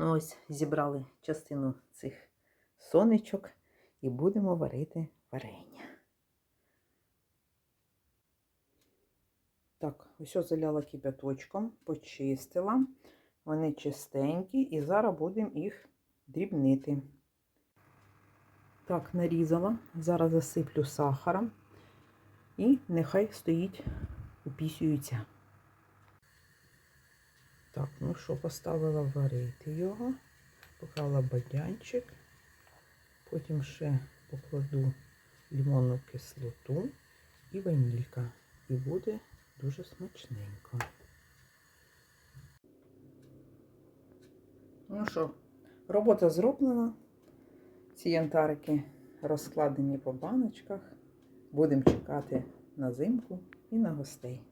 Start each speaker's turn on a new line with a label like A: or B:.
A: Ну, ось зібрали частину цих сонечок і будемо варити варення. Так, ось заляла кипяточком, почистила. Вони чистенькі, і зараз будемо їх дрібнити. Так, нарізала. Зараз засиплю сахаром і нехай стоїть, упісюється. Так, ну що, поставила варити його, поклала бадянчик, потім ще покладу лимонну кислоту і ванілька. І буде дуже смачненько. Ну що, робота зроблена. Ці янтарики розкладені по баночках. Будемо чекати на зимку і на гостей.